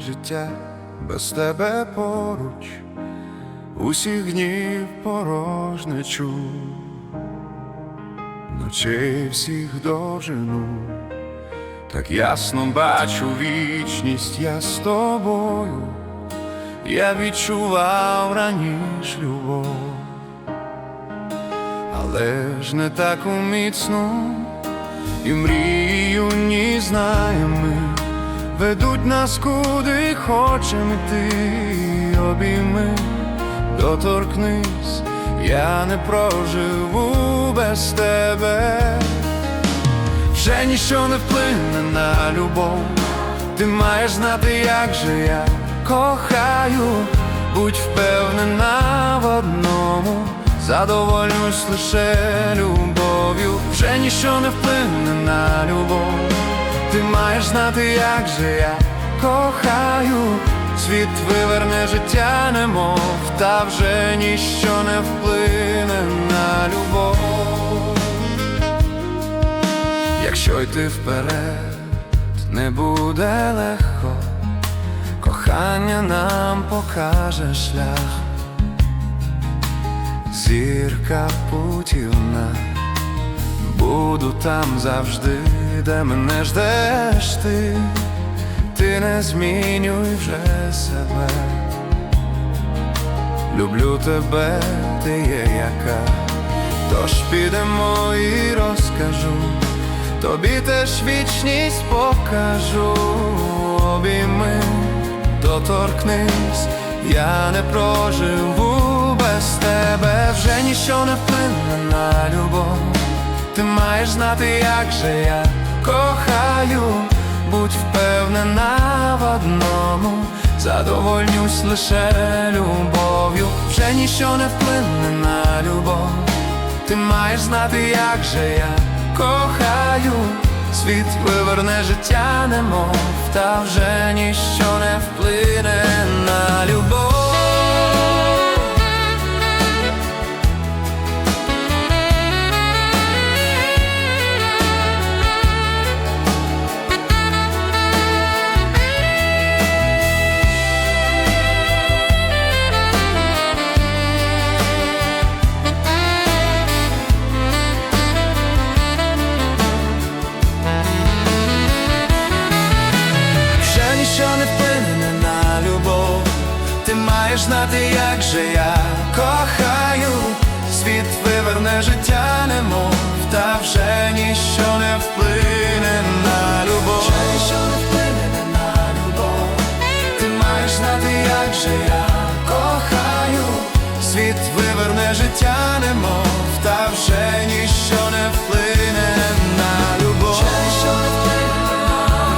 життя без тебе поруч, усіх днів порожнечу, ночей всіх довжину, так ясно бачу вічність я з тобою, я відчував раніше любов, але ж не таку міцну. І мрію ні знаємо Ведуть нас куди хочем іти Обійми, доторкнись, я не проживу без тебе. Вже ніщо не вплине на любов. Ти маєш знати, як же я кохаю. Будь впевнена в одному. Задоволюсь лише любов'ю, вже ніщо не вплине на любов. Ти маєш знати, як же я кохаю, світ виверне життя, немов, та вже ніщо не вплине на любов. Якщо йти вперед, не буде легко, кохання нам покаже шлях. Зірка путівна, буду там завжди, де мене ждеш ти, ти не змінюй вже себе. Люблю тебе, ти є яка, тож підемо і розкажу, тобі теж вічність покажу, обійми, доторкнись, я не проживу без тебе вже ніщо не вплине на любов. Ти маєш знати, як же я кохаю, будь впевнена в одному, задовольнюсь лише любов'ю, вже ніщо не вплине на любов. Ти маєш знати, як же я кохаю, світ виверне життя, немов, та вже маєш знати, як же я кохаю, світ виверне життя, немов, та вже ніщо не вплине на любов. Вже ніщо не вплине на любов, ти маєш знати, як же я кохаю, світ виверне життя, немов, та вже ніщо не вплине на любов. Вже ніщо не вплине на любов,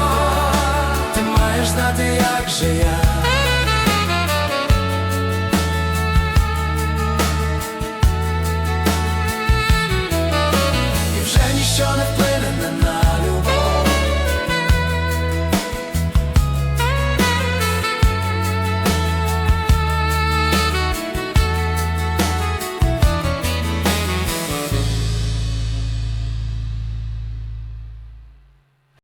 ти маєш знати, як же я